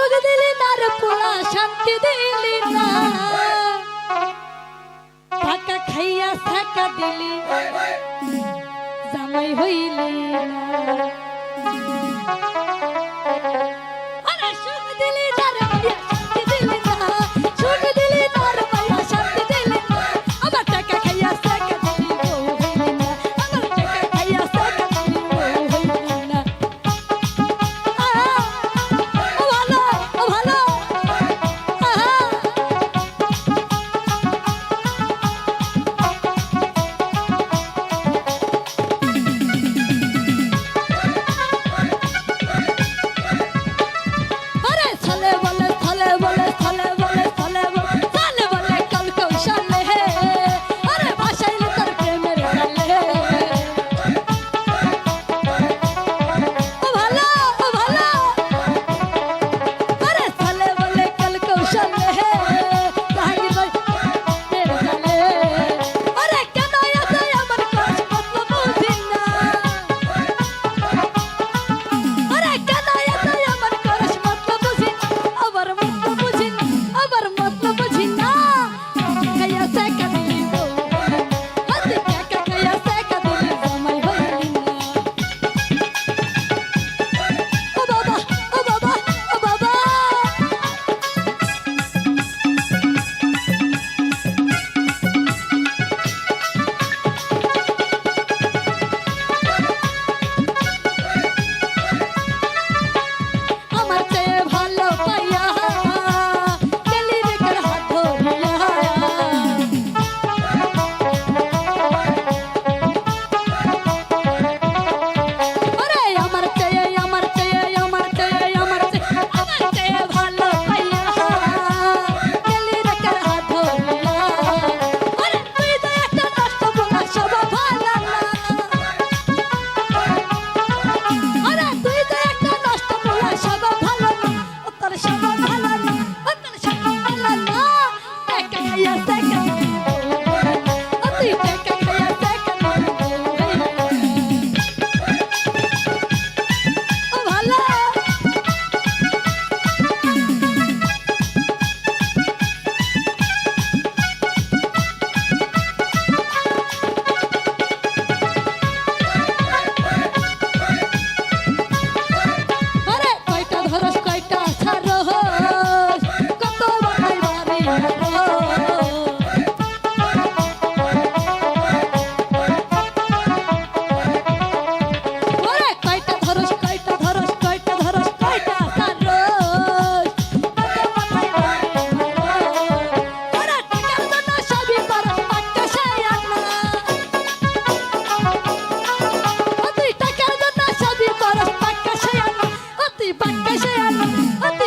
সুখ দিলি না পোড়া শান্তি দিলি না। টাকা খাইয়া থাকা দিলি জামাই হইলি না। Beşe yer.